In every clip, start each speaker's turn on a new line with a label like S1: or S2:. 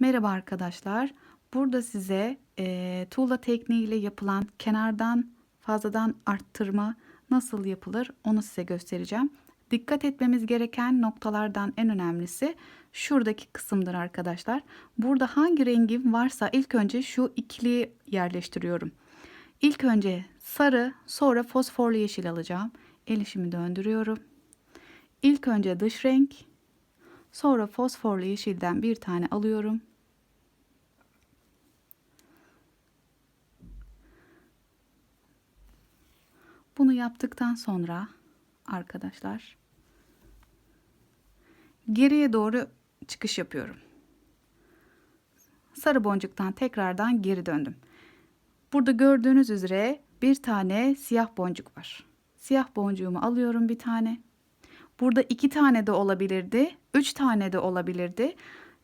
S1: Merhaba arkadaşlar. Burada size eee, tuğla tekniğiyle yapılan kenardan fazladan arttırma nasıl yapılır onu size göstereceğim. Dikkat etmemiz gereken noktalardan en önemlisi şuradaki kısımdır arkadaşlar. Burada hangi rengim varsa ilk önce şu ikiliyi yerleştiriyorum. İlk önce sarı sonra fosforlu yeşil alacağım. El işimi döndürüyorum. İlk önce dış renk sonra fosforlu yeşilden bir tane alıyorum. Bunu yaptıktan sonra arkadaşlar geriye doğru çıkış yapıyorum. Sarı boncuktan tekrardan geri döndüm. Burada gördüğünüz üzere bir tane siyah boncuk var. Siyah boncuğumu alıyorum bir tane. Burada iki tane de olabilirdi, üç tane de olabilirdi.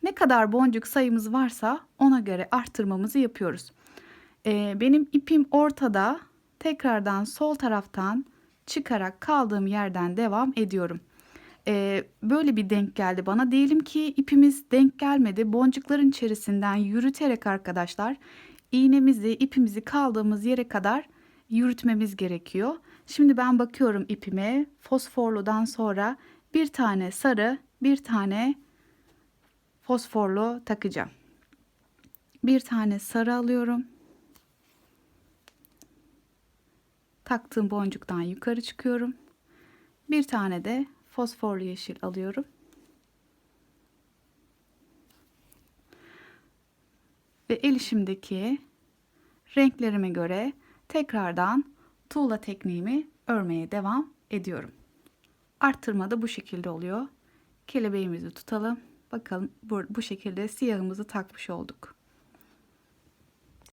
S1: Ne kadar boncuk sayımız varsa ona göre arttırmamızı yapıyoruz. Ee, benim ipim ortada. Tekrardan sol taraftan çıkarak kaldığım yerden devam ediyorum. Ee, böyle bir denk geldi bana. Diyelim ki ipimiz denk gelmedi. Boncukların içerisinden yürüterek arkadaşlar iğnemizi, ipimizi kaldığımız yere kadar yürütmemiz gerekiyor. Şimdi ben bakıyorum ipime. Fosforludan sonra bir tane sarı, bir tane fosforlu takacağım. Bir tane sarı alıyorum. Taktığım boncuktan yukarı çıkıyorum. Bir tane de fosforlu yeşil alıyorum. Ve el işimdeki renklerime göre tekrardan tuğla tekniğimi örmeye devam ediyorum. Arttırma da bu şekilde oluyor. Kelebeğimizi tutalım. Bakalım bu, bu şekilde siyahımızı takmış olduk.